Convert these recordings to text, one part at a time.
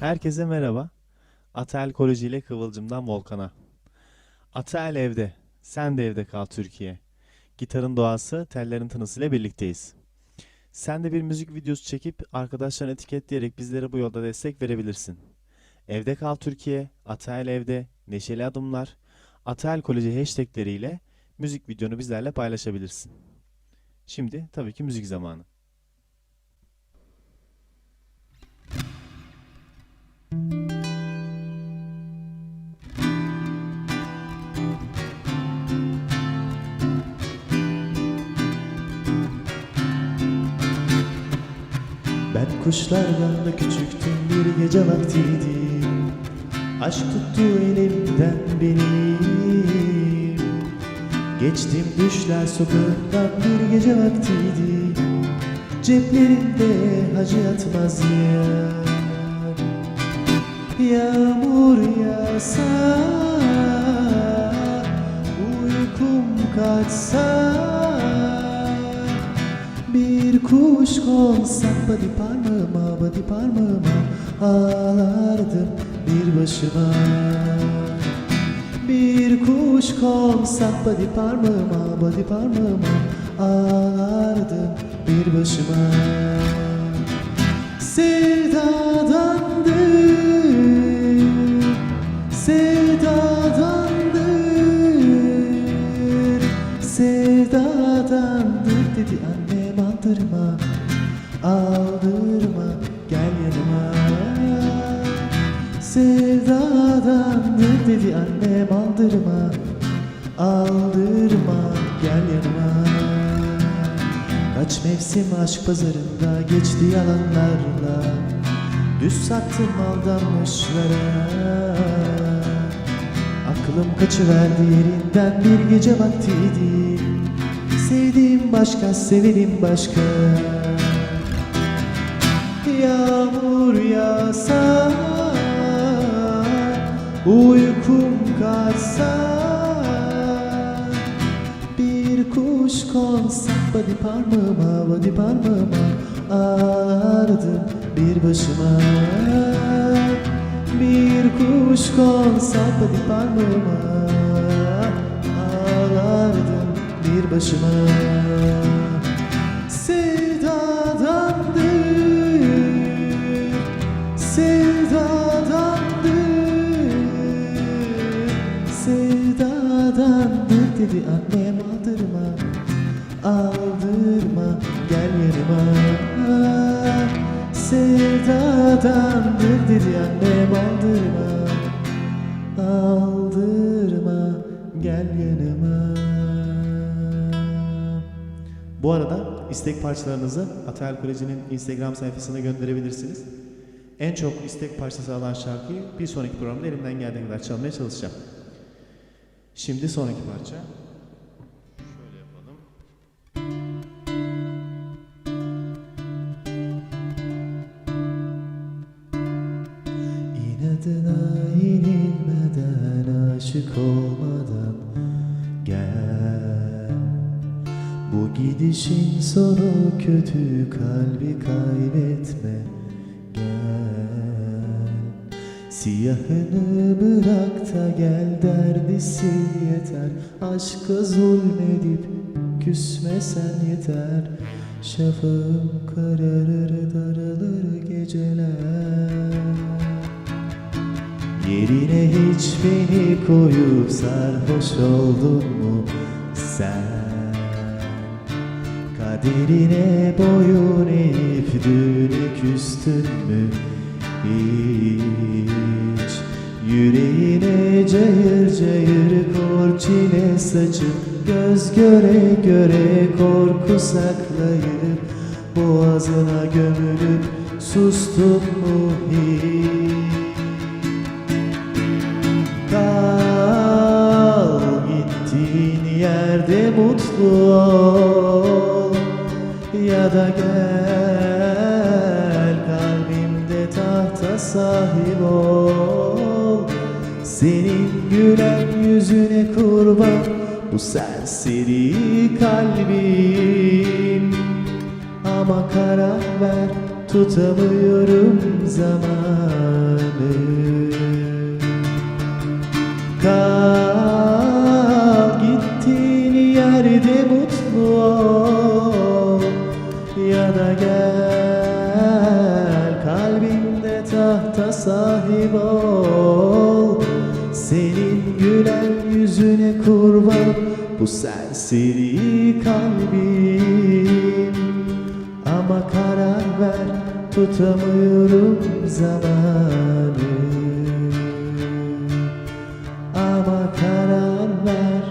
Herkese merhaba. Atel Koleji ile Kıvılcım'dan Volkan'a. Atel evde, sen de evde kal Türkiye. Gitarın doğası, tellerin tınısıyla birlikteyiz. Sen de bir müzik videosu çekip arkadaşlarını etiketleyerek bizlere bu yolda destek verebilirsin. Evde kal Türkiye, Atel evde, neşeli adımlar, Atel Koleji hashtagleriyle müzik videonu bizlerle paylaşabilirsin. Şimdi tabii ki müzik zamanı. Kuşlardan da küçüktüm bir gece vaktiydi. Aşk tuttu elimden benim Geçtim düşler sokağından bir gece vaktiydi. Ceplerimde hacı yatmaz yer. Yağmur yağsa Uykum kaçsa konsa body parmağıma, body parmağıma Ağlardım bir başıma. Bir kuş konsa body parmağıma, body parmağıma Ağlardım bir başıma. Sevdadandır Sevdadandır Sevdadandır dedi annem aldırma Aldırma gel yanıma. Sevdadandır dedi annem aldırma Aldırma gel yanıma. Kaç mevsim aşk pazarında geçti yalanlarla. Düz sattım aldanmışlara. Aklım kaçıverdi yerinden bir gece vaktiydi. Sevdiğim başka, sevenim başka Yağmur yağsa Uykum kaçsa Bir kuş konsa Body parmağıma, body parmağıma Ağlardım bir başıma. Bir kuş konsa Body parmağıma Ağlardım bir başıma. Sevdadandır Sevdadandır Sevdadandır dedi annem aldırma Aldırma gel yanıma Sevdadandır dedi annem aldırma Aldırma gel yanıma Bu arada istek parçalarınızı Atel Koleji'nin Instagram sayfasına gönderebilirsiniz. En çok istek parçası alan şarkıyı bir sonraki programda elimden geldiği kadar çalmaya çalışacağım. Şimdi sonraki parça. Şöyle yapalım. İnadına yenilmeden aşık olmadan gel Bu gidişin sonu kötü kalbi kaybetme Siyahını bırak da gel derdisi yeter Aşka zulmedip küsmesen yeter Şafağım kararır daralır geceler Yerine hiç beni koyup sarhoş oldun mu sen? Kaderine boyun eğip düğüne küstün mü hiç? Yüreğine cayır cayır kor çile saçıp Göz göre göre korku saklayıp Boğazına gömülüp sustun mu? Kal gittiğin yerde mutlu ol Ya da gel kalbimde tahta sahip ol Senin gülen yüzüne kurban bu serseri kalbim. Ama karar ver tutamıyorum zaman Kal gittiğin yerde mutlu ol. Ya da gel kalbinde tahta sahip ol bu serseri kalbim Ama karar ver tutamıyorum zamanı Ama karar ver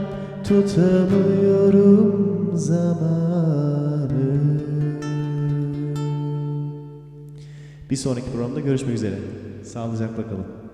tutamıyorum zamanı Bir sonraki programda görüşmek üzere. Sağlıcakla kalın.